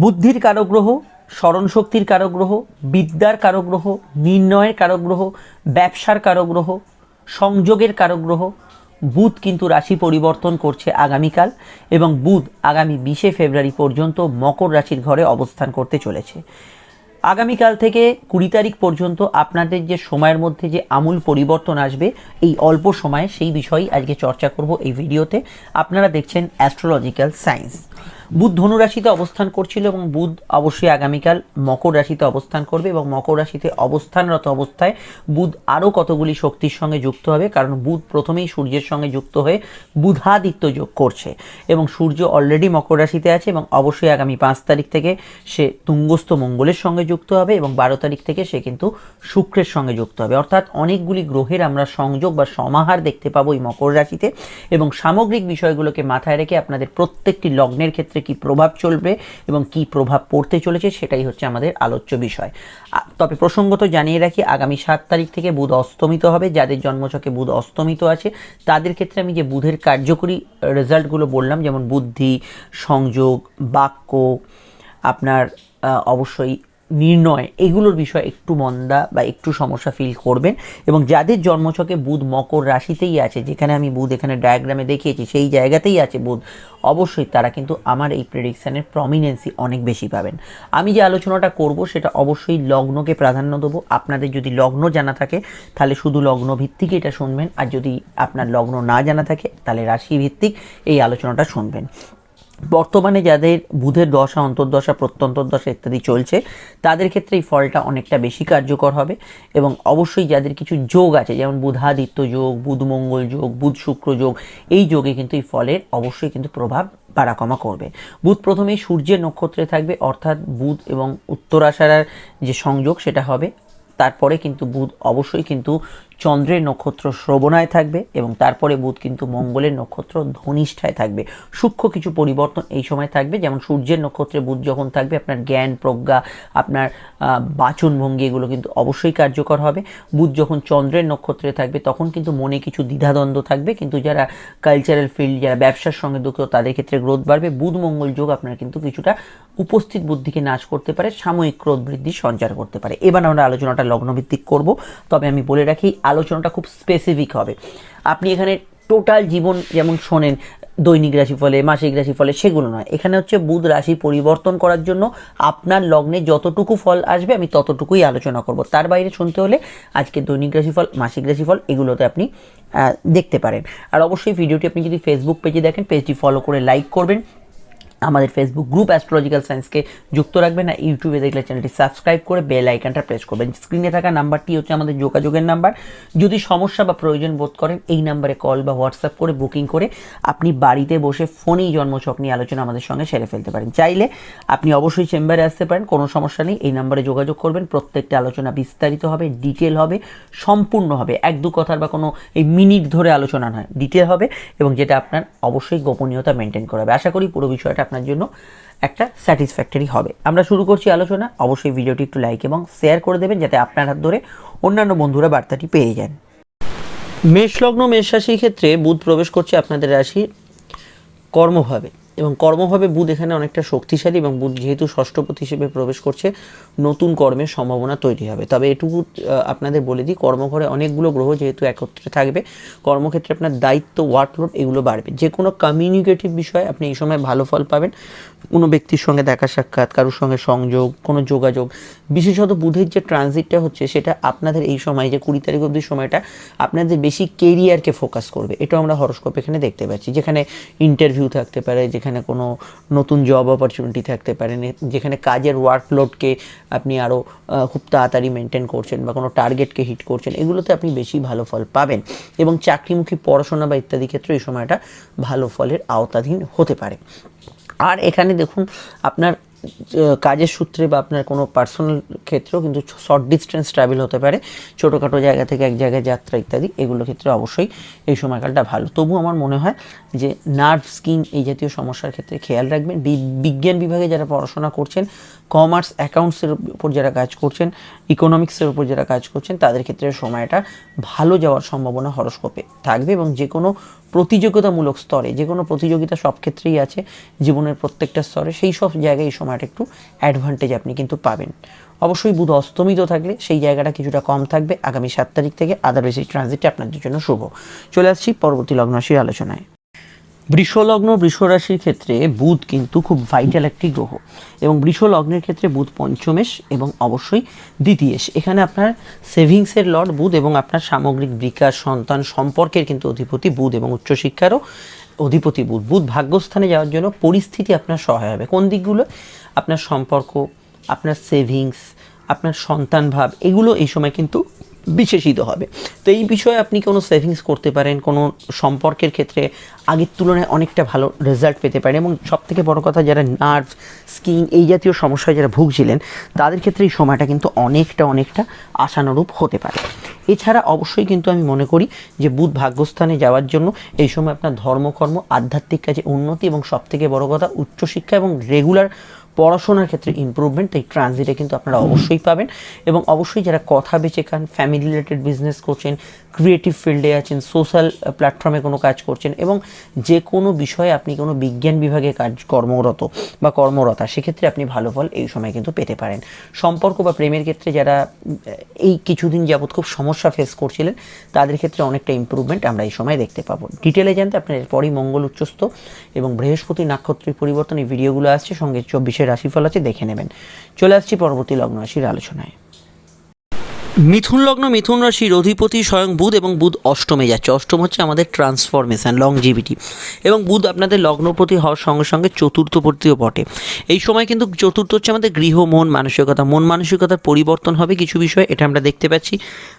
বুদ্ধির কারগ্রহ, স্মরণশক্তির কারগ্রহ, বিদ্যার কারগ্রহ, নির্ণয়ের কারগ্রহ, ব্যবসার কারগ্রহ, সংযোগের কারগ্রহ। বুধ কিন্তু রাশি পরিবর্তন করছে আগামীকাল এবং বুধ আগামী বিশে ফেব্রুয়ারি পর্যন্ত মকর রাশির ঘরে অবস্থান করতে চলেছে। আগামীকাল থেকে কুড়ি তারিখ পর্যন্ত আপনাদের যে সময়ের মধ্যে যে আমূল পরিবর্তন আসবে, এই অল্প সময়ে সেই বিষয়েই আজকে চর্চা করব এই ভিডিওতে। আপনারা দেখছেন অ্যাস্ট্রোলজিক্যাল সায়েন্স বুধ ধনু রাশিতে অবস্থান করছিল এবং বুধ অবশ্যই আগামীকাল মকর রাশিতে অবস্থান করবে এবং মকর রাশিতে অবস্থানরত অবস্থায় বুধ আরও কতগুলি শক্তির সঙ্গে যুক্ত হবে? কারণ বুধ প্রথমেই সূর্যের সঙ্গে যুক্ত হয়ে বুধাদিত্য যোগ করছে এবং সূর্য অলরেডি মকর রাশিতে আছে এবং অবশ্যই আগামী পাঁচ তারিখ থেকে সে তুঙ্গস্থ মঙ্গলের সঙ্গে যুক্ত হবে এবং বারো তারিখ থেকে সে কিন্তু শুক্রের সঙ্গে যুক্ত হবে। অর্থাৎ অনেকগুলি গ্রহের আমরা সংযোগ বা সমাহার দেখতে পাবো এই মকর রাশিতে এবং সামগ্রিক বিষয়গুলোকে মাথায় রেখে আপনাদের প্রত্যেকটি লগ্নের ক্ষেত্রে কি প্রভাব চলবে এবং কি প্রভাব পড়তে চলেছে সেটাই হচ্ছে আমাদের আলোচ্য বিষয়। তবে প্রসঙ্গত জানিয়ে রাখি, আগামী সাত তারিখ থেকে বুধ অস্তমিত হবে। যাদের জন্মচকে বুধ অস্তমিত আছে, তাদের ক্ষেত্রে আমি যে বুধের কার্যকরী রেজাল্টগুলো বললাম, যেমন বুদ্ধি, সংযোগ, বাক্য, আপনার অবশ্যই নির্ণয়, এগুলোর বিষয়ে একটু মন্দা বা একটু সমস্যা ফিল করবেন। এবং যাদের জন্মছকে বুধ মকর রাশিতেই আছে, যেখানে আমি বুধ এখানে ডায়াগ্রামে দেখিয়েছি, সেই জায়গাতেই আছে বুধ, অবশ্যই তারা কিন্তু আমার এই প্রেডিকশানের প্রমিনেন্সি অনেক বেশি পাবেন। আমি যে আলোচনাটা করব, সেটা অবশ্যই লগ্নকে প্রাধান্য দেবো। আপনাদের যদি লগ্ন জানা থাকে, তাহলে শুধু লগ্ন ভিত্তিক এটা শুনবেন। আর যদি আপনার লগ্ন না জানা থাকে, তাহলে রাশি ভিত্তিক এই আলোচনাটা শুনবেন। বর্তমানে যাদের বুধের দশা, অন্তর্দশা, প্রত্যন্তর্দশা ইত্যাদি চলছে, তাদের ক্ষেত্রে এই ফলটা অনেকটা বেশি কার্যকর হবে এবং অবশ্যই যাদের কিছু যোগ আছে, যেমন বুধাদিত্য যোগ বুধ মঙ্গল যোগ, বুধ শুক্র যোগ, এই যোগে কিন্তু এই ফলের অবশ্যই কিন্তু প্রভাব বাড়াকমা করবে। বুধ প্রথমেই সূর্যের নক্ষত্রে থাকবে, অর্থাৎ বুধ এবং উত্তরাষাঢ়ার যে সংযোগ সেটা হবে। তারপরে কিন্তু বুধ অবশ্যই কিন্তু চন্দ্রের নক্ষত্র শ্রবণায় থাকবে এবং তারপরে বুধ কিন্তু মঙ্গলের নক্ষত্র ধনিষ্ঠায় থাকবে। সূক্ষ্ম কিছু পরিবর্তন এই সময় থাকবে যেমন সূর্যের নক্ষত্রে বুধ যখন থাকবে আপনার জ্ঞান প্রজ্ঞা আপনার আহ, বাচনভঙ্গি এগুলো কিন্তু অবশ্যই কার্যকর হবে। বুধ যখন চন্দ্রের নক্ষত্রে থাকবে তখন কিন্তু মনে কিছু দ্বিধাদ্বন্দ্ব থাকবে। কিন্তু যারা কালচারাল ফিল্ড যারা ব্যবসার সঙ্গে যুক্ত তাদের ক্ষেত্রে গ্রোথ বাড়বে। বুধ মঙ্গল যোগ আপনার কিন্তু কিছুটা উপস্থিত বুদ্ধিকে নাশ করতে পারে সাময়িক ক্রোধ বৃদ্ধি সঞ্চার করতে পারে। এবার আমরা আলোচনাটা লগ্নভিত্তিক করব। তবে আমি বলে রাখি আলোচনাটা খুব স্পেসিফিক হবে। আপনি এখানে টোটাল জীবন যেমন শোনেন, দৈনিক রাশি ফলে, মাসিক রাশি ফলে, সেগুলো নয়। এখানে হচ্ছে বুধ রাশি পরিবর্তন করার জন্য আপনার লগ্নে যতটুকু ফল আসবে, আমি ততটুকুই আলোচনা করব। তার বাইরে শুনতে হলে আজকে দৈনিক রাশিফল মাসিক রাশিফল এগুলোতে আপনি দেখতে পারেন। আর অবশ্যই ভিডিওটি আপনি যদি ফেসবুক পেজে দেখেন পেজটি ফলো করে লাইক করবেন। আমাদের ফেসবুক গ্রুপ অ্যাস্ট্রোলজিক্যাল সায়েন্সকে যুক্ত রাখবেন আর ইউটিউবে দেখলে চ্যানেলটি সাবস্ক্রাইব করে বেল আইকনটা প্রেস করবেন। স্ক্রিনে থাকা নাম্বারটি হচ্ছে আমাদের যোগাযোগের নাম্বার যদি সমস্যা বা প্রয়োজন বোধ করেন, এই নাম্বারে কল বা হোয়াটসঅ্যাপ করে বুকিং করে আপনি বাড়িতে বসে ফোনেই জন্মছক নিয়ে আলোচনা আমাদের সঙ্গে সেরে ফেলতে পারেন। চাইলে আপনি অবশ্যই চেম্বারে আসতে পারেন, কোনো সমস্যা নেই। এই নাম্বারে যোগাযোগ করবেন, প্রত্যেকটা আলোচনা বিস্তারিত হবে ডিটেল হবে, সম্পূর্ণ হবে। এক দু কথার বা কোনো এই মিনিট ধরে আলোচনা নয় ডিটেল হবে এবং যেটা আপনার অবশ্যই গোপনীয়তা মেনটেন করা হবে আশা করি পুরো বিষয়টা আপনার জন্য একটা স্যাটিসফ্যাক্টরি হবে। আমরা শুরু করছি আলোচনা। অবশ্যই ভিডিওটি একটু লাইক এবং শেয়ার করে দেবেন যাতে আপনার হাত ধরে অন্যান্য বন্ধুরা বার্তাটি পেয়ে যান। মেষলগ্ন মেষ রাশির ক্ষেত্রে বুধ প্রবেশ করছে আপনাদের রাশি কর্মভাবে। এবং কর্মভাবে বুধ এখানে অনেকটা শক্তিশালী এবং বুধ যেহেতু ষষ্ঠপতি হিসেবে প্রবেশ করছে, নতুন কর্মের সম্ভাবনা তৈরি হবে। তবে এটুকু আপনাদের বলে দিই, কর্মঘরে অনেকগুলো গ্রহ যেহেতু একত্রে থাকবে, কর্মক্ষেত্রে আপনার দায়িত্ব ওয়ার্কলোড এগুলো বাড়বে। যে কোনো কমিউনিকেটিভ বিষয়ে আপনি এই সময় ভালো ফল পাবেন। কোনো ব্যক্তির সঙ্গে দেখা সাক্ষাৎ, কারোর সঙ্গে সংযোগ, কোনো যোগাযোগ। বিশেষত বুধের যে ট্রানজিটটা হচ্ছে, সেটা আপনাদের এই সময়, যে কুড়ি তারিখ অবধি সময়টা, আপনাদের বেশি কেরিয়ারকে ফোকাস করবে। এটাও আমরা হরস্কোপ এখানে দেখতে পাচ্ছি, যেখানে ইন্টারভিউ থাকতে পারে, যেখানে কোনো নতুন জব অপরচুনিটি থাকতে পারে যেখানে কাজের ওয়ার্কলোডকে আপনি আরও খুব তাড়াতাড়ি মেনটেন করছেন বা কোনো টার্গেটকে হিট করছেন, এগুলোতে আপনি বেশি ভালো ফল পাবেন। এবং চাকরিমুখী পড়াশোনা বা ইত্যাদি ক্ষেত্রে এই সময়টা ভালো ফলের আওতাধীন হতে পারে। আর এখানে দেখুন, আপনার কাজের সূত্রে বা আপনার কোনো পার্সোনাল ক্ষেত্রেও কিন্তু শর্ট ডিস্টেন্স ট্রাভেল হতে পারে, ছোটোখাটো জায়গা থেকে এক জায়গায় যাত্রা ইত্যাদি, এগুলো ক্ষেত্রে অবশ্যই এই সময়কালটা ভালো। তবু আমার মনে হয় যে নার্ভ স্কিন এই জাতীয় সমস্যার ক্ষেত্রে খেয়াল রাখবেন। বিজ্ঞান বিভাগে যারা পড়াশোনা করছেন কমার্স অ্যাকাউন্টসের উপর যারা কাজ করছেন ইকোনমিক্সের উপর যারা কাজ করছেন, তাদের ক্ষেত্রে সময়টা ভালো যাওয়ার সম্ভাবনা হরস্কোপে থাকবে এবং যে কোনো প্রতিযোগিতামূলক স্তরে, যে কোনো প্রতিযোগিতা সব ক্ষেত্রেই আছে, জীবনের প্রত্যেকটা স্তরে, সেই সব জায়গায় এই সময়টা একটু অ্যাডভান্টেজ আপনি কিন্তু পাবেন। অবশ্যই বুধ অস্তমিত থাকলে সেই জায়গাটা কিছুটা কম থাকবে, আগামী সাত তারিখ থেকে আদারওয়াইজ এই ট্রানজিটটা আপনাদের জন্য শুভ। চলে আসছি পরবর্তী লগ্ন রাশির আলোচনায়। বৃষ বৃষরাশির ক্ষেত্রে বুধ কিন্তু খুব ভাইটাল একটি গ্রহ এবং বৃষলগ্নের ক্ষেত্রে বুধ পঞ্চমেশ এবং অবশ্যই দ্বিতীয়েশ। এখানে আপনার সেভিংসের লর্ড বুধ এবং আপনার সামগ্রিক বিকাশ, সন্তান সম্পর্কের কিন্তু অধিপতি বুধ এবং উচ্চশিক্ষারও অধিপতি বুধ। বুধ ভাগ্যস্থানে যাওয়ার জন্য পরিস্থিতি আপনার সহায় হবে। কোন দিকগুলো? আপনার সম্পর্ক, আপনার সেভিংস, আপনার সন্তান ভাব এগুলো এই সময় কিন্তু বিশেষিত হবে। তো এই বিষয়ে আপনি কোনো সেভিংস করতে পারেন? কোনো সম্পর্কের ক্ষেত্রে আগের তুলনায় অনেকটা ভালো রেজাল্ট পেতে পারেন এবং সবথেকে বড় কথা যারা নার্ভ স্কিন এই জাতীয় সমস্যায় যারা ভুগছিলেন, তাদের ক্ষেত্রে এই সময়টা কিন্তু অনেকটা অনেকটা আশানুরূপ হতে পারে। এছাড়া অবশ্যই কিন্তু আমি মনে করি যে বুধ ভাগ্যস্থানে যাওয়ার জন্য এই সময় আপনার ধর্মকর্ম, আধ্যাত্মিক কাজে উন্নতি এবং সবথেকে বড় কথা উচ্চশিক্ষা এবং রেগুলার পড়াশোনার ক্ষেত্রে ইম্প্রুভমেন্ট এই ট্রানজিটে কিন্তু আপনারা অবশ্যই পাবেন এবং অবশ্যই যারা কথা বেঁচে খান ফ্যামিলি রিলেটেড বিজনেস করছেন ক্রিয়েটিভ ফিল্ডে আছেন সোশ্যাল প্ল্যাটফর্মে কোনো কাজ করছেন এবং যে কোনো বিষয়ে আপনি কোনো বিজ্ঞান বিভাগে কাজ, কর্মরত বা কর্মরতা, সেক্ষেত্রে আপনি ভালো ফল এই সময় কিন্তু পেতে পারেন। সম্পর্ক বা প্রেমের ক্ষেত্রে যারা এই কিছুদিন যাবৎ খুব সমস্যা ফেস করছিলেন, তাদের ক্ষেত্রে অনেকটা ইমপ্রুভমেন্ট আমরা এই সময় দেখতে পাবো। ডিটেলে জানতে আপনার এরপরই মঙ্গল উচ্চস্থ এবং বৃহস্পতি নাক্ষত্রিক পরিবর্তন এই ভিডিওগুলো আসছে, সঙ্গে চব্বিশের রাশিফল আছে, দেখে নেবেন। চলে আসছি পরবর্তী লগ্ন রাশির আলোচনায়। মিথুন লগ্ন, মিথুন রাশির অধিপতি স্বয়ং বুধ এবং বুধ অষ্টমে যাচ্ছে। অষ্টম হচ্ছে আমাদের ট্রান্সফরমেশন লংজিভিটি এবং বুধ আপনাদের লগ্নপতি হওয়ার সঙ্গে সঙ্গে চতুর্থপতিও বটে। এই সময় কিন্তু চতুর্থ হচ্ছে আমাদের গৃহ, মন মানসিকতা। মন মানসিকতার পরিবর্তন হবে কিছু বিষয়, এটা আমরা দেখতে পাচ্ছি।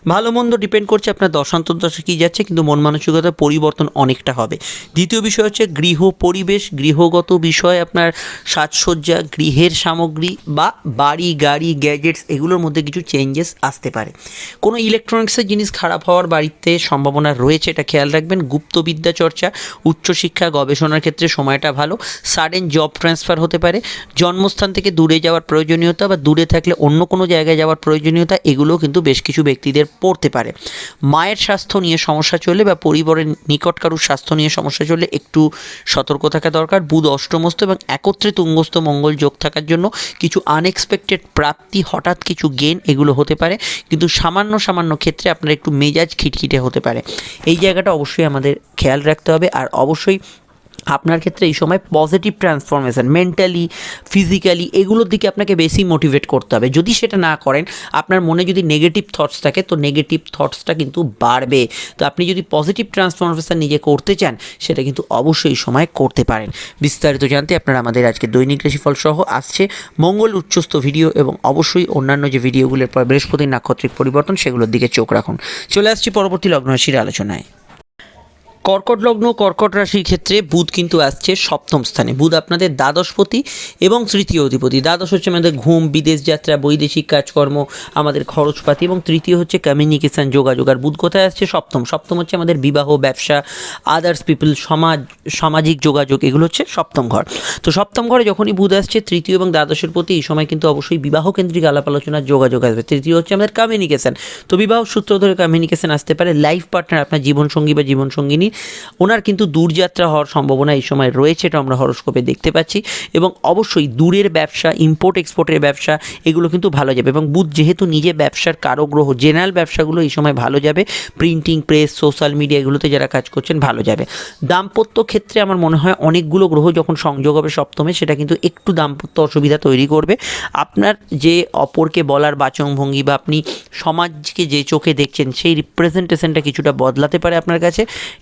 ভালো মন্দ ডিপেন্ড করছে আপনার দশান্তর দশা কী যাচ্ছে, কিন্তু মন মানসিকতার পরিবর্তন অনেকটা হবে। দ্বিতীয় বিষয় হচ্ছে গৃহ পরিবেশ, গৃহগত বিষয়, আপনার সাজসজ্জা, গৃহের সামগ্রী বা বাড়ি, গাড়ি গ্যাজেটস এগুলোর মধ্যে কিছু চেঞ্জেস আসতে পারে। কোনো ইলেকট্রনিক্সের জিনিস খারাপ হওয়ার বাড়িতে সম্ভাবনা রয়েছে, এটা খেয়াল রাখবেন। গুপ্তবিদ্যা চর্চা, উচ্চশিক্ষা, গবেষণার ক্ষেত্রে সময়টা ভালো। সাডেন জব ট্রান্সফার হতে পারে। জন্মস্থান থেকে দূরে যাওয়ার প্রয়োজনীয়তা বা দূরে থাকলে অন্য কোনো জায়গায় যাওয়ার প্রয়োজনীয়তা এগুলোও কিন্তু বেশ কিছু ব্যক্তিদের পড়তে পারে। মায়ের স্বাস্থ্য নিয়ে সমস্যা চললে বা পরিবারের নিকট কারুর স্বাস্থ্য নিয়ে সমস্যা চললে একটু সতর্ক থাকা দরকার। বুধ অষ্টমস্ত এবং একত্রে তুঙ্গস্থ মঙ্গল যোগ থাকার জন্য কিছু আনএক্সপেক্টেড প্রাপ্তি, হঠাৎ কিছু গেন এগুলো হতে পারে। কিন্তু সামান্য সামান্য ক্ষেত্রে আপনার একটু মেজাজ খিটখিটে হতে পারে। এই জায়গাটা অবশ্যই আমাদের খেয়াল রাখতে হবে আর অবশ্যই আপনার ক্ষেত্রে এই সময় পজিটিভ ট্রান্সফরমেশন মেন্টালি ফিজিক্যালি এগুলোর দিকে আপনাকে বেশি মোটিভেট করতে হবে। যদি সেটা না করেন, আপনার মনে যদি নেগেটিভ থটস থাকে, তো নেগেটিভ থটসটা কিন্তু বাড়বে। তো আপনি যদি পজিটিভ ট্রান্সফরমেশন নিজে করতে চান, সেটা কিন্তু অবশ্যই সময় করতে পারেন। বিস্তারিত জানতে আপনারা আমাদের আজকে দৈনিক রাশিফল সহ আসছে মঙ্গল উচ্চস্থ ভিডিও এবং অবশ্যই অন্যান্য যে ভিডিওগুলোর পর বৃহস্পতির নাক্ষত্রিক পরিবর্তন, সেগুলোর দিকে চোখ রাখুন। চলে আসছি পরবর্তী লগ্ন রাশির আলোচনায়। কর্কট লগ্ন, কর্কট রাশির ক্ষেত্রে বুধ কিন্তু আসছে সপ্তম স্থানে। বুধ আপনাদের দ্বাদশপতি এবং তৃতীয় অধিপতি। দ্বাদশ হচ্ছে আমাদের ঘুম, বিদেশ যাত্রা, বৈদেশিক কাজকর্ম, আমাদের খরচপাতি এবং তৃতীয় হচ্ছে কমিউনিকেশান যোগাযোগ। আর বুধ কোথায় আসছে? সপ্তম। সপ্তম হচ্ছে আমাদের বিবাহ, ব্যবসা আদার্স পিপল সমাজ, সামাজিক যোগাযোগ, এগুলো হচ্ছে সপ্তম ঘর। তো সপ্তম ঘরে যখনই বুধ আসছে, তৃতীয় এবং দ্বাদশের প্রতি এই সময় কিন্তু অবশ্যই বিবাহ কেন্দ্রিক আলাপ আলোচনার যোগাযোগ আসবে। তৃতীয় হচ্ছে আমাদের কমিউনিকেশান তো বিবাহ সূত্র ধরে কমিউনিকেশান আসতে পারে। লাইফ পার্টনার আপনার জীবনসঙ্গী বা জীবনসঙ্গিনী ওনার কিন্তু দূরযাত্রা হওয়ার সম্ভাবনা এই সময় রয়েছে, এটা আমরা হরস্কোপে দেখতে পাচ্ছি। এবং অবশ্যই দূরের ব্যবসা ইম্পোর্ট এক্সপোর্টের ব্যবসা, এগুলো কিন্তু ভালো যাবে। এবং বুধ যেহেতু নিজে ব্যবসার কারোগ্রহ জেনারেল ব্যবসাগুলো এই সময় ভালো যাবে প্রিন্টিং প্রেস সোশ্যাল মিডিয়া এগুলোতে যারা কাজ করছেন ভালো যাবে। দাম্পত্য ক্ষেত্রে আমার মনে হয় অনেকগুলো গ্রহ যখন সংযোগ হবে সপ্তমে, সেটা কিন্তু একটু দাম্পত্য অসুবিধা তৈরি করবে। আপনার যে অপরকে বলার বাচনভঙ্গি বা আপনি সমাজকে যে চোখে দেখছেন, সেই রিপ্রেজেন্টেশনটা কিছুটা বদলাতে পারে আপনার কাছে।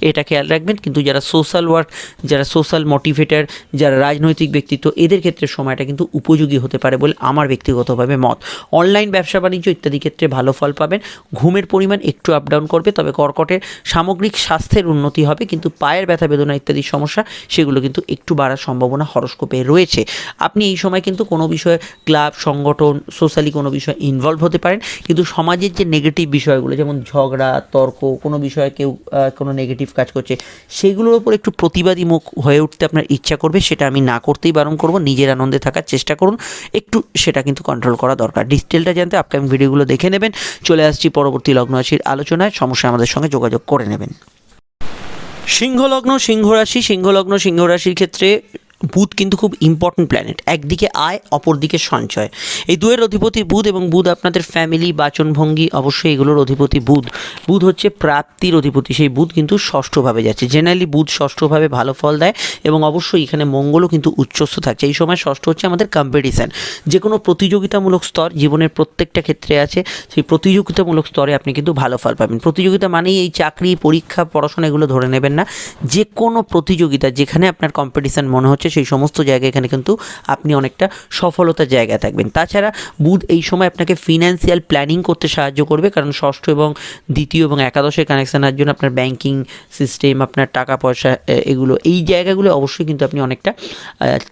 এটা খেয়াল রাখবেন। কিন্তু যারা সোশ্যাল ওয়ার্ক যারা সোশ্যাল মোটিভেটার যারা রাজনৈতিক ব্যক্তিত্ব, এদের ক্ষেত্রে সময়টা কিন্তু উপযোগী হতে পারে বলে আমার ব্যক্তিগতভাবে মত। অনলাইন ব্যবসা বাণিজ্য ইত্যাদি ক্ষেত্রে ভালো ফল পাবেন। ঘুমের পরিমাণ একটু আপ ডাউন করবে, তবে কর্কটের সামগ্রিক স্বাস্থ্যের উন্নতি হবে, কিন্তু পায়ের ব্যথা, বেদনা ইত্যাদি সমস্যা, সেগুলো কিন্তু একটু বাড়ার সম্ভাবনা হরস্কোপে রয়েছে। আপনি এই সময় কিন্তু কোনো বিষয়ে ক্লাব, সংগঠন সোশ্যালি কোনো বিষয়ে ইনভলভ হতে পারেন, কিন্তু সমাজের যে নেগেটিভ বিষয়গুলো, যেমন ঝগড়া, তর্ক, কোনো বিষয়ে কেউ কোনো নেগেটিভ কাজ করছে, সেগুলোর ওপর একটু প্রতিবাদী মুখ হয়ে উঠতে আপনার ইচ্ছা করবে, সেটা আমি না করতেই বারণ করব, নিজের আনন্দে থাকার চেষ্টা করুন, একটু সেটা কিন্তু কন্ট্রোল করা দরকার। ডিটেলটা জানতে আপকামিং ভিডিওগুলো দেখে নেবেন, চলে আসছি পরবর্তী লগ্ন রাশির আলোচনায়, সমস্যা আমাদের সঙ্গে যোগাযোগ করে নেবেন। সিংহলগ্ন সিংহরাশি সিংহলগ্ন সিংহরাশির ক্ষেত্রে বুধ কিন্তু খুব ইম্পর্ট্যান্ট প্ল্যানেট একদিকে আয়, অপরদিকে সঞ্চয়। এই দুয়ের অধিপতি বুধ এবং বুধ আপনাদের ফ্যামিলি বাচনভঙ্গি, অবশ্যই এগুলোর অধিপতি বুধ। বুধ হচ্ছে প্রাপ্তির অধিপতি, সেই বুধ কিন্তু ষষ্ঠভাবে যাচ্ছে। জেনারেলি বুধ ষষ্ঠভাবে ভালো ফল দেয় এবং অবশ্যই এখানে মঙ্গলও কিন্তু উচ্চস্থ থাকছে। এই সময় ষষ্ঠ হচ্ছে আমাদের কম্পিটিশান যে কোনো প্রতিযোগিতামূলক স্তর জীবনের প্রত্যেকটা ক্ষেত্রে আছে, সেই প্রতিযোগিতামূলক স্তরে আপনি কিন্তু ভালো ফল পাবেন। প্রতিযোগিতা মানেই এই চাকরি, পরীক্ষা, পড়াশোনা এগুলো ধরে নেবেন না। যে কোনো প্রতিযোগিতা যেখানে আপনার কম্পিটিশান মনে হচ্ছে সেই সমস্ত জায়গায় এখানে কিন্তু আপনি অনেকটা সফলতার জায়গায় থাকবেন। তাছাড়া বুধ এই সময় আপনাকে ফিনান্সিয়াল প্ল্যানিং করতে সাহায্য করবে, কারণ ষষ্ঠ এবং দ্বিতীয় এবং একাদশের কানেকশানের জন্য আপনার ব্যাংকিং সিস্টেম আপনার টাকা পয়সা এগুলো, এই জায়গাগুলো অবশ্যই কিন্তু আপনি অনেকটা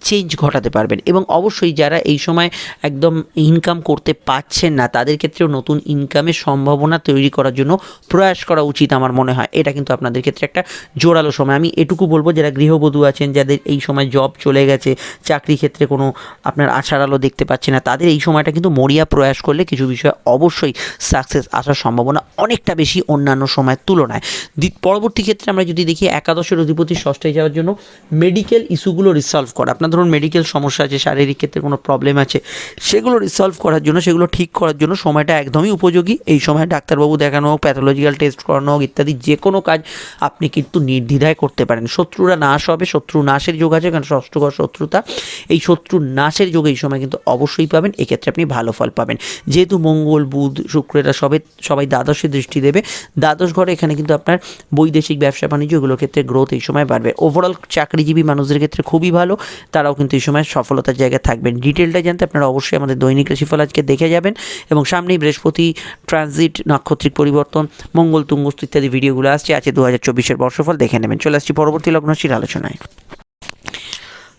চেঞ্জ ঘটাতে পারবেন। এবং অবশ্যই যারা এই সময় একদম ইনকাম করতে পারছেন না, তাদের ক্ষেত্রেও নতুন ইনকামের সম্ভাবনা তৈরি করার জন্য প্রয়াস করা উচিত আমার মনে হয়। এটা কিন্তু আপনাদের ক্ষেত্রে একটা জোরালো সময়। আমি এটুকু বলব, যারা গৃহবধূ আছেন, যাদের এই সময় জব চলে গেছে, চাকরি ক্ষেত্রে কোনো আপনার আশার আলো দেখতে পাচ্ছে না। তাদের এই সময়টা কিন্তু মরিয়া প্রয়াস করলে কিছু বিষয়ে অবশ্যই সাকসেস আসার সম্ভাবনা অনেকটা বেশি অন্যান্য সময়ের তুলনায়। পরবর্তী ক্ষেত্রে আমরা যদি দেখি, একাদশের অধিপতি ষষ্ঠে যাওয়ার জন্য মেডিকেল ইস্যুগুলো রিসলভ করা। আপনার ধরুন মেডিকেল সমস্যা আছে, শারীরিক ক্ষেত্রে কোনো প্রবলেম আছে, সেগুলো রিসলভ করার জন্য, সেগুলো ঠিক করার জন্য সময়টা একদমই উপযোগী। এই সময় ডাক্তারবাবু দেখানো হোক প্যাথোলজিক্যাল টেস্ট করানো হোক, ইত্যাদি যে কোনো কাজ আপনি কিন্তু নির্দ্বিধায় করতে পারেন। শত্রুরা নাশ হবে, শত্রু নাশের যোগ আছে, কারণ ষষ্ঠঘর শত্রুতা, এই শত্রু নাশের যোগে এই সময় কিন্তু অবশ্যই পাবেন, এক্ষেত্রে আপনি ভালো ফল পাবেন। যেহেতু মঙ্গল, বুধ শুক্রেরা সবে, সবাই দ্বাদশে দৃষ্টি দেবে, দ্বাদশ ঘরে এখানে কিন্তু আপনার বৈদেশিক ব্যবসা বাণিজ্য এগুলোর ক্ষেত্রে গ্রোথ এই সময় বাড়বে। ওভারঅল চাকরিজীবী মানুষদের ক্ষেত্রে খুবই ভালো, তারাও কিন্তু এই সময় সফলতার জায়গায় থাকবেন। ডিটেলটা জানতে আপনারা অবশ্যই আমাদের দৈনিক রাশিফল আজকে দেখে যাবেন এবং সামনেই বৃহস্পতি ট্রানজিট নাক্ষত্রিক পরিবর্তন, মঙ্গল, তুঙ্গস্তু ইত্যাদি ভিডিওগুলো আসছে। আছে দু হাজার চব্বিশের বর্ষফল দেখে নেবেন। চলে আসছি পরবর্তী লগ্নশীল আলোচনায়।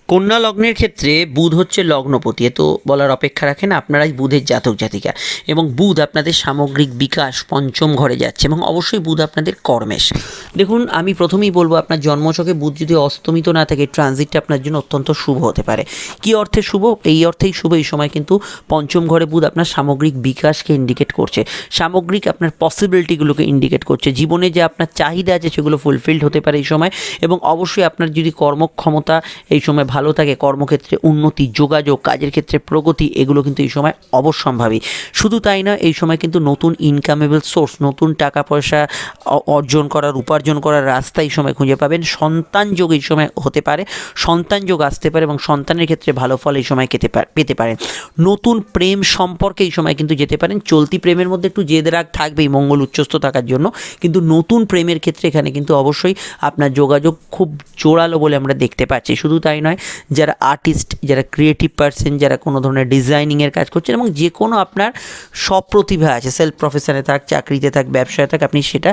কন্যা লগ্নের ক্ষেত্রে বুধ হচ্ছে লগ্নপতি, এ তো বলার অপেক্ষা রাখেন আপনারাই বুধের জাতক জাতিকা। এবং বুধ আপনাদের সামগ্রিক বিকাশ পঞ্চম ঘরে যাচ্ছে এবং অবশ্যই বুধ আপনাদের কর্মেশ। দেখুন, আমি প্রথমেই বলব, আপনার জন্মছকে বুধ যদি অস্তমিত না থাকে, ট্রানজিটটা আপনার জন্য অত্যন্ত শুভ হতে পারে। কি অর্থে শুভ? এই অর্থেই শুভ, এই সময় কিন্তু পঞ্চম ঘরে বুধ আপনার সামগ্রিক বিকাশকে ইন্ডিকেট করছে। সামগ্রিক আপনার পসিবিলিটিগুলোকে ইন্ডিকেট করছে। জীবনে যে আপনার চাহিদা আছে, সেগুলো ফুলফিলড হতে পারে এই সময়। এবং অবশ্যই আপনার যদি কর্মক্ষমতা এই সময় ভালো থাকে, কর্মক্ষেত্রে উন্নতি, যোগাযোগ, কাজের ক্ষেত্রে প্রগতি, এগুলো কিন্তু এই সময় অবশ্যম্ভাবী। শুধু তাই না এই সময় কিন্তু নতুন ইনকামেবল সোর্স নতুন টাকা পয়সা অর্জন করার, উপার্জন করার রাস্তা এই সময় খুঁজে পাবেন। সন্তান যোগ এই সময় হতে পারে, সন্তান যোগ আসতে পারে এবং সন্তানের ক্ষেত্রে ভালো ফল এই সময় খেতে পেতে পারেন নতুন প্রেম সম্পর্কে এই সময় কিন্তু যেতে পারেন, চলতি প্রেমের মধ্যে একটু জেদ রাগ থাকবেই মঙ্গল উচ্চস্থ থাকার জন্য, কিন্তু নতুন প্রেমের ক্ষেত্রে এখানে কিন্তু অবশ্যই আপনার যোগাযোগ খুব জোরালো বলে আমরা দেখতে পাচ্ছি। শুধু তাই নয় যারা আর্টিস্ট যারা ক্রিয়েটিভ পার্সন যারা কোনো ধরনের ডিজাইনিংয়ের কাজ করছেন এবং যে কোনো আপনার সব প্রতিভা আছে সেলফ প্রফেশনে থাক, চাকরিতে থাক, ব্যবসায় থাক, আপনি সেটা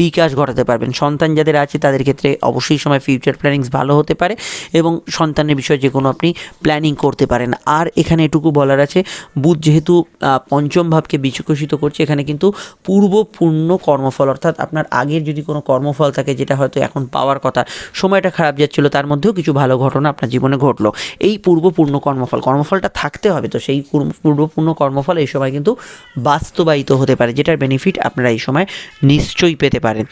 বিকাশ ঘটাতে পারবেন। সন্তান যাদের আছে, তাদের ক্ষেত্রে অবশ্যই সময় ফিউচার প্ল্যানিংস ভালো হতে পারে এবং সন্তানের বিষয়ে যে কোনো আপনি প্ল্যানিং করতে পারেন। আর এখানে এটুকু বলার আছে, বুধ যেহেতু পঞ্চম ভাবকে বিকশিত করছে, এখানে কিন্তু পূর্বপূর্ণ কর্মফল, অর্থাৎ আপনার আগের যদি কোনো কর্মফল থাকে, যেটা হয়তো এখন পাওয়ার কথা, সময়টা খারাপ যাচ্ছিল, তার মধ্যেও কিছু ভালো ঘটনা আপনার জীবনে ঘটলো। এই পূর্বপূর্ণ কর্মফল, কর্মফলটা থাকতে হবে তো সেই পূর্বপূর্ণ কর্মফল এই সময় কিন্তু বাস্তবায়িত হতে পারে, যেটার বেনিফিট আপনারা এই সময় নিশ্চয়ই পেতে পারেন।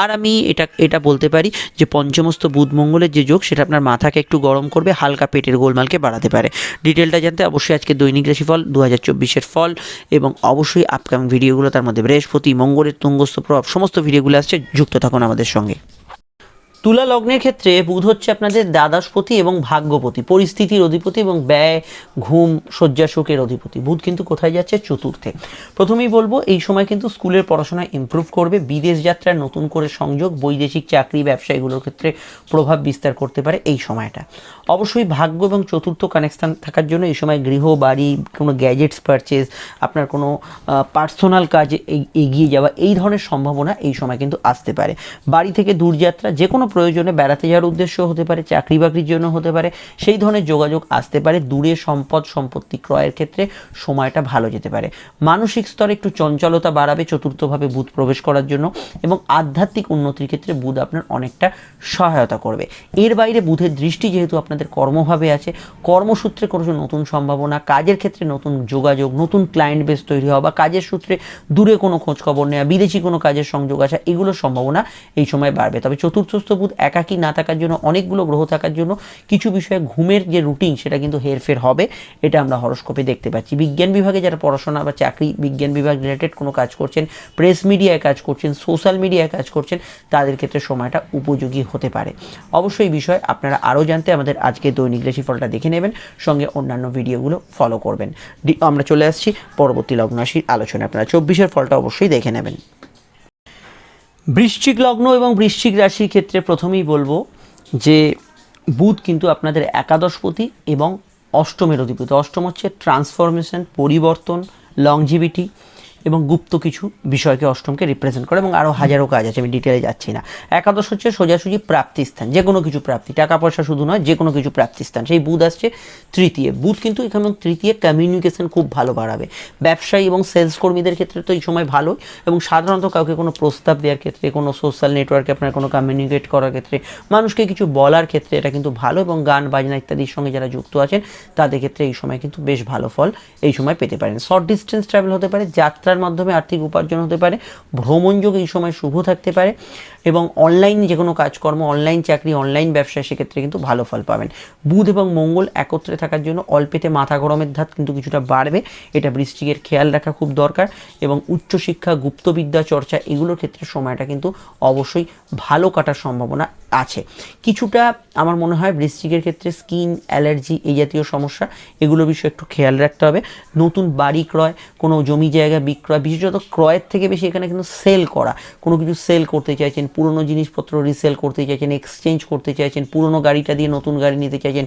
আর আমি এটা এটা বলতে পারি যে পঞ্চমস্ত বুধ মঙ্গলের যে যোগ, সেটা আপনার মাথাকে একটু গরম করবে, হালকা পেটের গোলমালকে বাড়াতে পারে। ডিটেলটা জানতে অবশ্যই আজকে দৈনিক রাশিফল দু হাজার চব্বিশের ফল এবং অবশ্যই আপকামিং ভিডিওগুলো তার মধ্যে বৃহস্পতি, মঙ্গলের তুঙ্গস্থ প্রভাব, সমস্ত ভিডিওগুলো আসছে, যুক্ত থাকুন আমাদের সঙ্গে। তুলা লগ্নের ক্ষেত্রে বুধ হচ্ছে আপনাদের দ্বাদশপতি এবং ভাগ্যপতি, পরিস্থিতির অধিপতি এবং ব্যয়, ঘুম, শয্যা সুখের অধিপতি। বুধ কিন্তু কোথায় যাচ্ছে? চতুর্থে। প্রথমেই বলব, এই সময় কিন্তু স্কুলের পড়াশোনা ইম্প্রুভ করবে, বিদেশ যাত্রার নতুন করে সংযোগ, বৈদেশিক চাকরি, ব্যবসায়ীগুলোর ক্ষেত্রে প্রভাব বিস্তার করতে পারে এই সময়টা। অবশ্যই ভাগ্য এবং চতুর্থ কানেকশান থাকার জন্য এই সময় গৃহ, বাড়ি, কোনো গ্যাজেটস পারচেজ আপনার কোনো পার্সোনাল কাজে এগিয়ে যাওয়া, এই ধরনের সম্ভাবনা এই সময় কিন্তু আসতে পারে। বাড়ি থেকে দূরযাত্রা যে কোনো প্রয়োজনে বেড়াতে যাওয়ার উদ্দেশ্য হতে পারে চাকরি বাকরির জন্য হতে পারে, সেই ধরনের যোগাযোগ আসতে পারে। দূরে সম্পদ, সম্পত্তি ক্রয়ের ক্ষেত্রে সময়টা ভালো যেতে পারে। মানসিক স্তরে একটু চঞ্চলতা বাড়াবে চতুর্থভাবে বুধ প্রবেশ করার জন্য এবং আধ্যাত্মিক উন্নতির ক্ষেত্রে বুধ আপনার অনেকটা সহায়তা করবে। এর বাইরে বুধের দৃষ্টি যেহেতু আপনাদের আপনাদের কর্মভাবে আছে। কর্মসূত্রে কোনো নতুন সম্ভাবনা, কাজের ক্ষেত্রে নতুন যোগাযোগ, নতুন ক্লায়েন্ট বেস তৈরি হওয়া বা কাজের সূত্রে দূরে কোনো খোঁজ খবর নেওয়া, বিদেশি কোনো কাজের সংযোগ আসা, এগুলোর সম্ভাবনা এই সময় বাড়বে। তবে চতুর্থস্থ বুধ একাকী না থাকার জন্য, অনেকগুলো গ্রহ থাকার জন্য কিছু বিষয়ে ঘুমের যে রুটিন সেটা কিন্তু হেরফের হবে, এটা আমরা হরস্কোপে দেখতে পাচ্ছি। বিজ্ঞান বিভাগে যারা পড়াশোনা বা চাকরি বিজ্ঞান বিভাগ রিলেটেড কোনো কাজ করছেন প্রেস মিডিয়ায় কাজ করছেন সোশ্যাল মিডিয়ায় কাজ করছেন, তাদের ক্ষেত্রে সময়টা উপযোগী হতে পারে। অবশ্যই বিষয়ে আপনারা আরও জানতে আমাদের আজকে দৈনিক রাশিফলটা দেখে নেবেন, সঙ্গে অন্যান্য ভিডিওগুলো ফলো করবেন। আমরা চলে আসছি পরবর্তী লগ্ন রাশির আলোচনায়। আপনারা চব্বিশের ফলটা অবশ্যই দেখে নেবেন। বৃশ্চিক লগ্ন এবং বৃশ্চিক রাশির ক্ষেত্রে প্রথমেই বলব যে, বুধ কিন্তু আপনাদের একাদশপতি এবং অষ্টমের অধিপতি। অষ্টম হচ্ছে ট্রান্সফরমেশন পরিবর্তন লংজিভিটি এবং গুপ্ত কিছু বিষয়কে অষ্টমকে রিপ্রেজেন্ট করে এবং আরও হাজারো কাজ আছে, আমি ডিটেলে যাচ্ছি না। একাদশ হচ্ছে সোজাসুজি প্রাপ্তিস্থান, যে কোনো কিছু প্রাপ্তি। টাকা পয়সা শুধু নয়, যে কোনো কিছু প্রাপ্তিস্থান। সেই বুধ আসছে তৃতীয়। বুধ কিন্তু এখানে তৃতীয় কমিউনিকেশন খুব ভালো বাড়াবে। ব্যবসায়ী এবং সেলস কর্মীদের ক্ষেত্রে তো এই সময় ভালোই এবং সাধারণত কাউকে কোনো প্রস্তাব দেওয়ার ক্ষেত্রে, কোনো সোশ্যাল নেটওয়ার্কে আপনার কোনো কমিউনিকেট করার ক্ষেত্রে, মানুষকে কিছু বলার ক্ষেত্রে এটা কিন্তু ভালো এবং গান, বাজনা ইত্যাদির সঙ্গে যারা যুক্ত আছেন, তাদের ক্ষেত্রে এই সময় কিন্তু বেশ ভালো ফল এই সময় পেতে পারেন। শর্ট ডিস্টেন্স ট্রাভেল হতে পারে যাত্রার মাধ্যমে আর্থিক উপার্জন হতে পারে। ভ্রমণযোগ এই সময় শুভ থাকতে পারে। এবং অনলাইন যে কোনো কাজকর্ম অনলাইন চাকরি অনলাইন ব্যবসায় সেক্ষেত্রে কিন্তু ভালো ফল পাবেন। বুধ এবং মঙ্গল একত্রে থাকার জন্য অল্পেতে মাথা গরমের ধাত কিন্তু কিছুটা বাড়বে। এটা বৃষ্টিকের খেয়াল রাখা খুব দরকার এবং উচ্চশিক্ষা, গুপ্তবিদ্যা চর্চা এগুলোর ক্ষেত্রে সময়টা কিন্তু অবশ্যই ভালো কাটার সম্ভাবনা আছে। কিছুটা আমার মনে হয় বৃষ্টিকের ক্ষেত্রে স্কিন, অ্যালার্জি এই জাতীয় সমস্যা এগুলো বিষয়ে একটু খেয়াল রাখতে হবে। নতুন বাড়ি ক্রয়, কোনো জমি জায়গা বিক্রয়, বিশেষত ক্রয়ের থেকে বেশি এখানে কিন্তু সেল করা, কোনো কিছু সেল করতে চাইছেন পুরনো জিনিসপত্র রিসেল করতে চাইছেন এক্সচেঞ্জ করতে চাইছেন, পুরনো গাড়িটা দিয়ে নতুন গাড়ি নিতে চাইছেন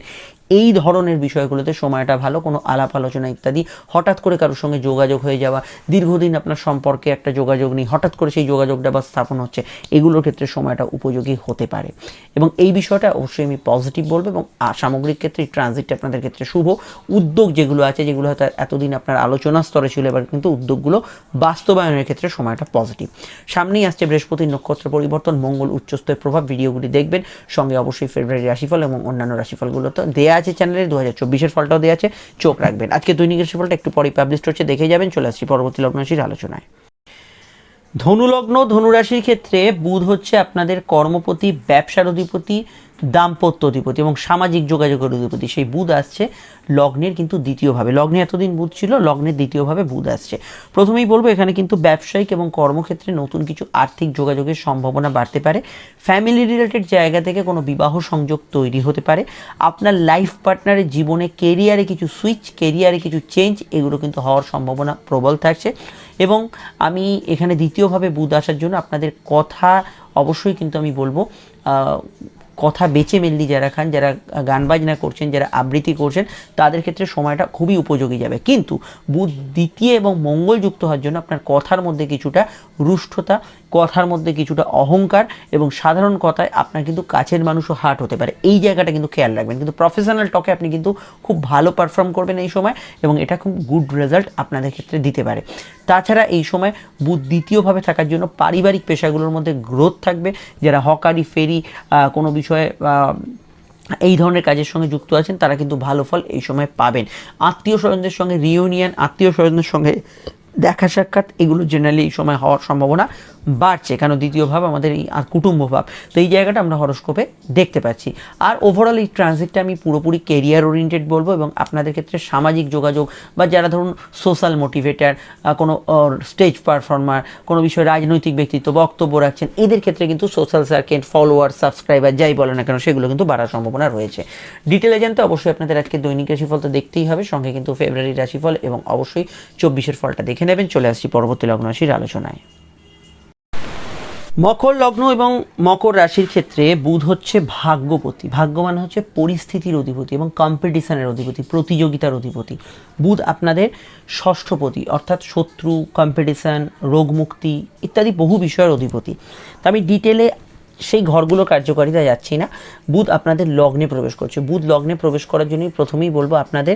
এই ধরনের বিষয়গুলোতে সময়টা ভালো, কোনো আলাপ আলোচনা ইত্যাদি, হঠাৎ করে কারোর সঙ্গে যোগাযোগ হয়ে যাওয়া, দীর্ঘদিন আপনার সম্পর্কে একটা যোগাযোগ নেই, হঠাৎ করে সেই যোগাযোগটা বা স্থাপন হচ্ছে, এগুলোর ক্ষেত্রে সময়টা উপযোগী হতে পারে। এবং এই বিষয়টা অবশ্যই আমি পজিটিভ বলব এবং সামগ্রিক ক্ষেত্রে ট্রানজিটটা আপনাদের ক্ষেত্রে শুভ। উদ্যোগ যেগুলো আছে, যেগুলো হয়তো এতদিন আপনার আলোচনা স্তরে ছিল, এবার কিন্তু উদ্যোগগুলো বাস্তবায়নের ক্ষেত্রে সময়টা পজিটিভ সামনেই আসছে বৃহস্পতির নক্ষত্র পরিবর্তন, মঙ্গল উচ্চস্তরের প্রভাব, ভিডিওগুলি দেখবেন। সঙ্গে অবশ্যই ফেব্রুয়ারি রাশিফল এবং অন্যান্য রাশিফলগুলো তো দেওয়া আছে চ্যানেলে দু হাজার চব্বিশের ফলটাও দেওয়া আছে, চোখ রাখবেন। আজকে দৈনিক রাশিফলটা একটু পরে পাবলিশ হচ্ছে, দেখে যাবেন, চলে আসছি পরবর্তী লগ্নরাশির আলোচনায়। ধনুলগ্ন ধনুরাশির ক্ষেত্রে বুধ হচ্ছে আপনাদের কর্মপতি, ব্যবসার অধিপতি দাম্পত্য অধিপতি এবং সামাজিক যোগাযোগের অধিপতি। সেই বুধ আসছে লগ্নের কিন্তু দ্বিতীয়ভাবে। লগ্নে এতদিন বুধ ছিল লগ্নের দ্বিতীয়ভাবে বুধ আসছে। প্রথমেই বলব, এখানে কিন্তু ব্যবসায়িক এবং কর্মক্ষেত্রে নতুন কিছু আর্থিক যোগাযোগের সম্ভাবনা বাড়তে পারে। ফ্যামিলি রিলেটেড জায়গা থেকে কোনো বিবাহ সংযোগ তৈরি হতে পারে। আপনার লাইফ পার্টনারের জীবনে কেরিয়ারে কিছু সুইচ কেরিয়ারে কিছু চেঞ্জ এগুলো কিন্তু হওয়ার সম্ভাবনা প্রবল থাকছে। এবং আমি এখানে দ্বিতীয়ভাবে বুধ আসার জন্য আপনাদের কথা অবশ্যই কিন্তু আমি বলব কথা বেছে মেনলি যারা খান, যারা গান বাজনা করছেন, যারা আবৃত্তি করছেন, তাদের ক্ষেত্রে সময়টা খুবই উপযোগী যাবে। কিন্তু বুধ দ্বিতীয় এবং মঙ্গল যুক্ত হওয়ার জন্য আপনার কথার মধ্যে কিছুটা রুষ্ঠতা কথার মধ্যে কিছুটা অহংকার এবং সাধারণ কথায় আপনার কিন্তু কাছের মানুষও হার্ট হতে পারে। এই জায়গাটা কিন্তু খেয়াল রাখবেন। কিন্তু প্রফেশনাল টকে আপনি কিন্তু খুব ভালো পারফর্ম করবেন এই সময় এবং এটা খুব গুড রেজাল্ট আপনাদের ক্ষেত্রে দিতে পারে। তাছাড়া এই সময় বুধ দ্বিতীয়ভাবে থাকার জন্য পারিবারিক পেশাগুলোর মধ্যে গ্রোথ থাকবে। যারা হকারি, ফেরি কোনো বিষয়ে এই ধরনের কাজের সঙ্গে যুক্ত আছেন, তারা কিন্তু ভালো ফল এই সময় পাবেন। আত্মীয় স্বজনদের সঙ্গে রিউনিয়ন আত্মীয় স্বজনদের সঙ্গে দেখা সাক্ষাৎ এগুলো জেনারেলি এই সময় হওয়ার সম্ভাবনা বাড়ছে। কারণ দ্বিতীয় ভাব, আমাদের এই আর কুটুম্ব ভাব। তো এই জায়গাটা আমরা হরস্কোপে দেখতে পাচ্ছি। আর ওভারঅল এই ট্রানজিটটা আমি পুরোপুরি কেরিয়ার ওরিয়েন্টেড বলব এবং আপনাদের ক্ষেত্রে সামাজিক যোগাযোগ বা যারা ধরুন সোশ্যাল মোটিভেটার কোনো স্টেজ পারফর্মার কোনো বিষয়ে রাজনৈতিক ব্যক্তিত্ব বক্তব্য রাখছেন, এদের ক্ষেত্রে কিন্তু সোশ্যাল সার্কেট ফলোয়ার সাবস্ক্রাইবার যাই বলে না কেন, সেগুলো কিন্তু বাড়ার সম্ভাবনা রয়েছে। ডিটেলে জানতে অবশ্যই আপনাদের আজকে দৈনিক রাশিফল তো দেখতেই হবে। সঙ্গে কিন্তু ফেব্রুয়ারি রাশিফল এবং অবশ্যই চব্বিশের ফলটা দেখে নেবেন, চলে আসছি পরবর্তী লগ্ন রাশির আলোচনায়। মকর লগ্ন এবং মকর রাশির ক্ষেত্রে বুধ হচ্ছে ভাগ্যপতি। ভাগ্য মানে হচ্ছে পরিস্থিতির অধিপতি এবং কম্পিটিশনের অধিপতি, প্রতিযোগিতার অধিপতি। বুধ আপনাদের ষষ্ঠপতি, অর্থাৎ শত্রু কম্পিটিশন রোগমুক্তি ইত্যাদি বহু বিষয়ের অধিপতি। তা আমি ডিটেলে সেই ঘরগুলো কার্যকারিতা যাচ্ছি না। বুধ আপনাদের লগ্নে প্রবেশ করছে। বুধ লগ্নে প্রবেশ করার জন্যই প্রথমেই বলব আপনাদের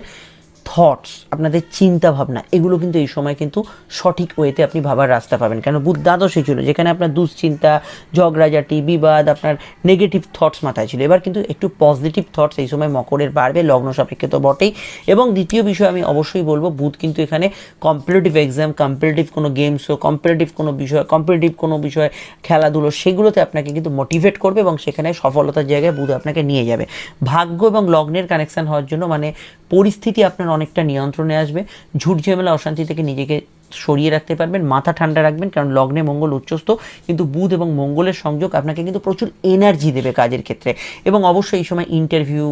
থটস আপনাদের চিন্তা ভাবনা এগুলো কিন্তু এই সময় কিন্তু সঠিক ওয়েতে আপনি ভাবার রাস্তা পাবেন। কেন? বুধ দ্বাদশে ছিল, যেখানে আপনার দুশ্চিন্তা, ঝগড়াঝাটি, বিবাদ আপনার নেগেটিভ থটস মাথায় ছিল। এবার কিন্তু একটু পজিটিভ থটস এই সময় মকরের বাড়বে, লগ্ন সাপেক্ষে তো বটেই। এবং দ্বিতীয় বিষয় আমি অবশ্যই বলব, বুধ কিন্তু এখানে কম্পিটিটিভ এক্সাম কম্পিটিটিভ কোনো গেমসও কম্পিটিটিভ কোনো বিষয় কম্পিটিটিভ কোনো বিষয়, খেলাধুলো, সেগুলোতে আপনাকে কিন্তু মোটিভেট করবে এবং সেখানে সফলতার জায়গায় বুধ আপনাকে নিয়ে যাবে। ভাগ্য এবং লগ্নের কানেকশান হওয়ার জন্য মানে পরিস্থিতি আপনার অনেকটা নিয়ন্ত্রণে আসবে ঝুট ঝামেলা অশান্তি থেকে নিজেকে সরিয়ে রাখতে পারবেন, মাথা ঠান্ডা রাখবেন, কারণ লগ্নে মঙ্গল উচ্চস্থ, কিন্তু বুধ এবং মঙ্গলের সংযোগ আপনাকে কিন্তু প্রচুর এনার্জি দেবে কাজের ক্ষেত্রে। এবং অবশ্যই এই সময় ইন্টারভিউ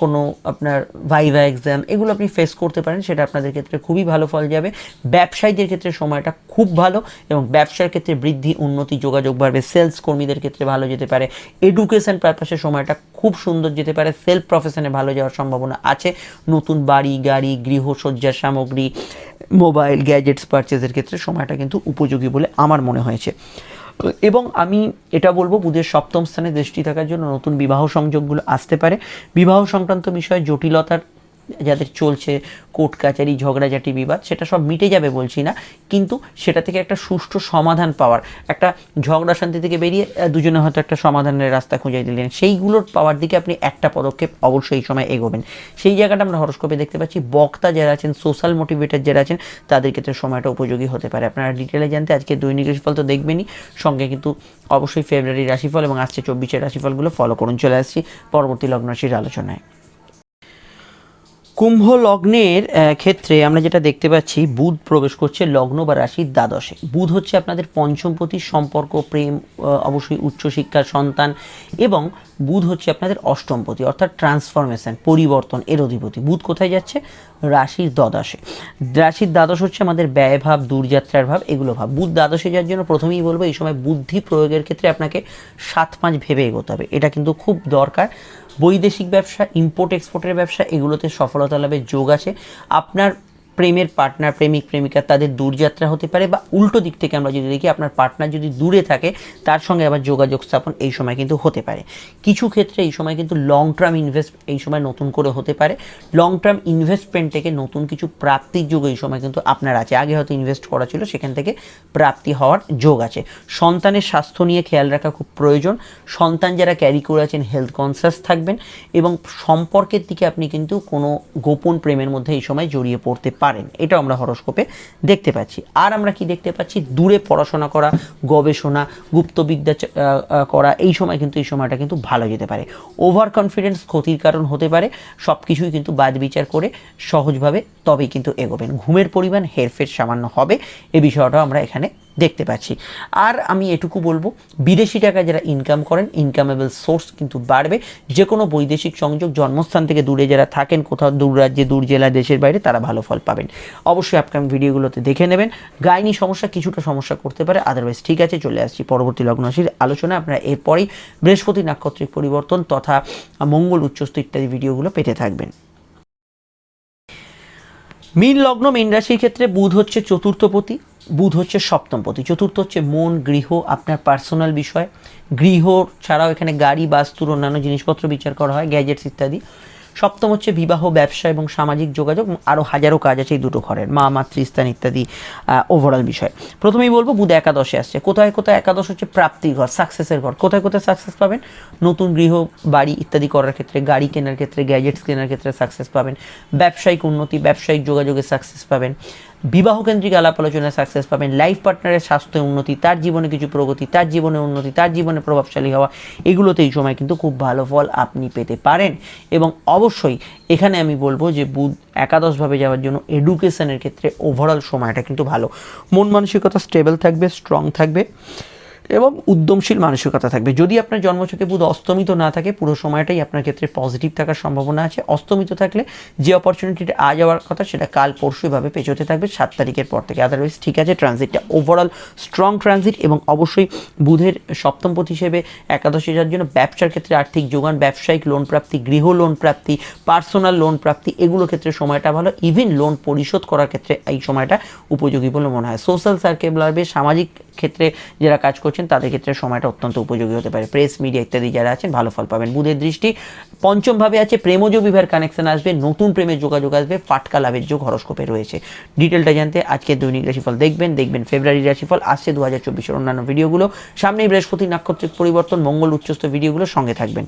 কোনো আপনার ভাইভা এক্সাম এগুলো আপনি ফেস করতে পারেন, সেটা আপনাদের ক্ষেত্রে খুবই ভালো ফল যাবে। ব্যবসায়ীদের ক্ষেত্রে সময়টা খুব ভালো এবং ব্যবসার ক্ষেত্রে বৃদ্ধি, উন্নতি, যোগাযোগ বাড়বে সেলস কর্মীদের ক্ষেত্রে ভালো যেতে পারে। এডুকেশন পারপাসে সময়টা খুব সুন্দর যেতে পারে সেলফ প্রফেশনে ভালো যাওয়ার সম্ভাবনা আছে। নতুন বাড়ি, গাড়ি, গৃহসজ্জার সামগ্রী মোবাইল, গ্যাজেটস পারচেজের ক্ষেত্রে সময়টা কিন্তু উপযোগী বলে আমার মনে হয়েছে। এবং আমি এটা বলব, বুধের সপ্তম স্থানে দৃষ্টি থাকার জন্য নতুন বিবাহ সংযোগগুলো আসতে পারে। বিবাহ সংক্রান্ত বিষয়ে জটিলতার যাদের চলছে কোর্ট কাচারি, ঝগড়াঝাটি, বিবাদ, সেটা সব মিটে যাবে বলছি না। কিন্তু সেটা থেকে একটা সুষ্ঠু সমাধান পাওয়ার, একটা ঝগড়া শান্তি থেকে বেরিয়ে দুজনে হয়তো একটা সমাধানের রাস্তা খুঁজে দিলেন। সেইগুলোর পাওয়ার দিকে আপনি একটা পদক্ষেপ অবশ্যই সময় এগোবেন। সেই জায়গাটা আমরা হরস্কোপে দেখতে পাচ্ছি। বক্তা যারা আছেন সোশ্যাল মোটিভেটার যারা আছেন, তাদের ক্ষেত্রে সময়টা উপযোগী হতে পারে। আপনারা ডিটেলে জানতে আজকে দৈনিক রাশিফল তো দেখবেনই। সঙ্গে কিন্তু অবশ্যই ফেব্রুয়ারি রাশিফল এবং আসছে চব্বিশের রাশিফলগুলো ফলো করুন। চলে আসছি পরবর্তী লগ্ন রাশির আলোচনায়। কুম্ভ লগ্নের ক্ষেত্রে আমরা যেটা দেখতে পাচ্ছি, বুধ প্রবেশ করছে লগ্ন বা রাশির দ্বাদশে। বুধ হচ্ছে আপনাদের পঞ্চমপতি, সম্পর্ক, প্রেম অবশ্যই উচ্চশিক্ষার সন্তান এবং বুধ হচ্ছে আপনাদের অষ্টমপতি, অর্থাৎ ট্রান্সফরমেশন পরিবর্তন, এর অধিপতি। বুধ কোথায় যাচ্ছে? রাশির দ্বাদশে। রাশির দ্বাদশ হচ্ছে আমাদের ব্যয়ভাব, দূরযাত্রার ভাব, এগুলো ভাব। বুধ দ্বাদশে যাওয়ার জন্য প্রথমেই বলব, এই সময় বুদ্ধি প্রয়োগের ক্ষেত্রে আপনাকে সাত পাঁচ ভেবে এগোতে হবে। এটা কিন্তু খুব দরকার। বৈদেশিক ব্যবসা ইম্পোর্ট এক্সপোর্টের ব্যবসা এগুলোতে সফলতা লাভের যোগ আছে। আপনার প্রেমের পার্টনার প্রেমিক, প্রেমিকা তাদের দূরযাত্রা হতে পারে বা উল্টো দিক থেকে আমরা যদি দেখি, আপনার পার্টনার যদি দূরে থাকে, তার সঙ্গে আবার যোগাযোগ স্থাপন এই সময় কিন্তু হতে পারে। কিছু ক্ষেত্রে এই সময় কিন্তু লং টার্ম ইনভেস্ট এই সময় নতুন করে হতে পারে। লং টার্ম ইনভেস্টমেন্ট থেকে নতুন কিছু প্রাপ্তির যোগ এই সময় কিন্তু আপনার আছে। আগে হয়তো ইনভেস্ট করা ছিল, সেখান থেকে প্রাপ্তি হওয়ার যোগ আছে। সন্তানের স্বাস্থ্য নিয়ে খেয়াল রাখা খুব প্রয়োজন। সন্তান যারা ক্যারি করে আছেন হেলথ কনসিয়াস থাকবেন এবং সম্পর্কের দিকে আপনি কিন্তু কোনো গোপন প্রেমের মধ্যে এই সময় জড়িয়ে পড়তে পারেন এটাও আমরা হরস্কোপে দেখতে পাচ্ছি। আর আমরা কি দেখতে পাচ্ছি? দূরে পড়াশোনা করা, গবেষণা, গুপ্তবিদ্যা করা, এই সময় কিন্তু, এই সময়টা কিন্তু ভালো যেতে পারে। ওভার কনফিডেন্স ক্ষতির কারণ হতে পারে। সব কিছুই কিন্তু বাদ বিচার করে সহজভাবে তবেই কিন্তু এগোবেন। ঘুমের পরিমাণ হেরফের সামান্য হবে। এ বিষয়টাও আমরা এখানে দেখতে পাচ্ছি। আর আমি এটুকু বলব, বিদেশি টাকা যারা ইনকাম করেন ইনকামেবল সোর্স কিন্তু বাড়বে। যে কোনো বৈদেশিক সংযোগ, জন্মস্থান থেকে দূরে যারা থাকেন, কোথাও দূর রাজ্যে, দূর জেলা, দেশের বাইরে, তারা ভালো ফল পাবেন। অবশ্যই আপকামিং ভিডিওগুলোতে দেখে নেবেন। গাইনি সমস্যা কিছুটা সমস্যা করতে পারে আদারওয়াইজ ঠিক আছে, চলে আসছি পরবর্তী লগ্নশীর আলোচনা আপনারা এরপরেই বৃহস্পতি নাক্ষত্রিক পরিবর্তন তথা মঙ্গল, উচ্চস্থ ইত্যাদি ভিডিওগুলো পেতে থাকবেন। মীন লগ্ন, মীন রাশির ক্ষেত্রে বুধ হচ্ছে চতুর্থপতি বুধ হচ্ছে সপ্তম সপ্তমপতি চতুর্থ হচ্ছে মন, গৃহ, আপনার পার্সোনাল বিষয়। গৃহ ছাড়াও এখানে গাড়ি বাস্তুর অন্যান্য জিনিসপত্র বিচার করা হয় গ্যাজেটস ইত্যাদি। সপ্তম হচ্ছে বিবাহ, ব্যবসা এবং সামাজিক যোগাযোগ আরও হাজারো কাজ আছে এই দুটো ঘরের, মা, মাতৃস্থান ইত্যাদি ওভারঅল বিষয়। প্রথমেই বলব বুধ একাদশে আসছে। কোথায় কোথায় একাদশ হচ্ছে প্রাপ্তির ঘর সাকসেসের ঘর। কোথায় কোথায় সাকসেস পাবেন? নতুন গৃহ, বাড়ি ইত্যাদি করার ক্ষেত্রে, গাড়ি কেনার ক্ষেত্রে গ্যাজেটস কেনার ক্ষেত্রে সাকসেস পাবেন। ব্যবসায়িক উন্নতি, ব্যবসায়িক যোগাযোগে সাকসেস পাবেন। বিবাহ কেন্দ্রিক আলাপ আলোচনায় সাকসেস পাবেন। লাইফ পার্টনারের স্বাস্থ্য উন্নতি, তার জীবনে কিছু প্রগতি, তার জীবনে উন্নতি, তার জীবনে প্রভাবশালী হওয়া এগুলোতে এই সময় কিন্তু খুব ভালো ফল আপনি পেতে পারেন। এবং অবশ্যই এখানে আমি বলব যে বুধ একাদশভাবে যাওয়ার জন্য এডুকেশনের ক্ষেত্রে ওভারঅল সময়টা কিন্তু ভালো। মন মানসিকতা স্টেবল থাকবে স্ট্রং থাকবে। এবং উদ্যমশীল মানসিকতা থাকবে। যদি আপনার জন্মছকে বুধ অস্তমিত না থাকে, পুরো সময়টাই আপনার ক্ষেত্রে পজিটিভ থাকার সম্ভাবনা আছে। অস্তমিত থাকলে যে অপরচুনিটিটা আজ যাওয়ার কথা, সেটা কাল পরশু এভাবে পেছোতে থাকবে, সাত তারিখের পর থেকে। আদারওয়াইজ ঠিক আছে ট্রানজিটটা ওভারঅল স্ট্রং ট্রানজিট এবং অবশ্যই বুধের সপ্তমপতি হিসেবে একাদশী যাওয়ার জন্য ব্যবসার ক্ষেত্রে আর্থিক যোগান, ব্যবসায়িক লোন প্রাপ্তি, গৃহ লোন প্রাপ্তি পার্সোনাল লোন প্রাপ্তি, এগুলো ক্ষেত্রে সময়টা ভালো। ইভেন লোন পরিশোধ করার ক্ষেত্রে এই সময়টা উপযোগী বলে মনে হয়। সোশ্যাল সার্কেল বাড়বে, সামাজিক ক্ষেত্রে যারা কাজ করছেন, তাদের ক্ষেত্রে সময়টা অত্যন্ত উপযোগী হতে পারে। প্রেস মিডিয়া ইত্যাদি যারা আছেন, ভালো ফল পাবেন। বুধের দৃষ্টি, পঞ্চমভাবে আছে, প্রেমজ বিবাহের কানেকশন আসবে, নতুন প্রেমের যোগাযোগ আসবে, ফাটকা লাভের যোগ হরস্কোপে রয়েছে। ডিটেলটা জানতে আজকে দৈনিক রাশিফল দেখবেন দেখবেন ফেব্রুয়ারি রাশিফল, আসছে দু হাজার চব্বিশের অন্যান্য ভিডিওগুলো সামনেই বৃহস্পতি নাক্ষত্রিক পরিবর্তন, মঙ্গল উচ্চস্থ ভিডিওগুলো সঙ্গে থাকবেন।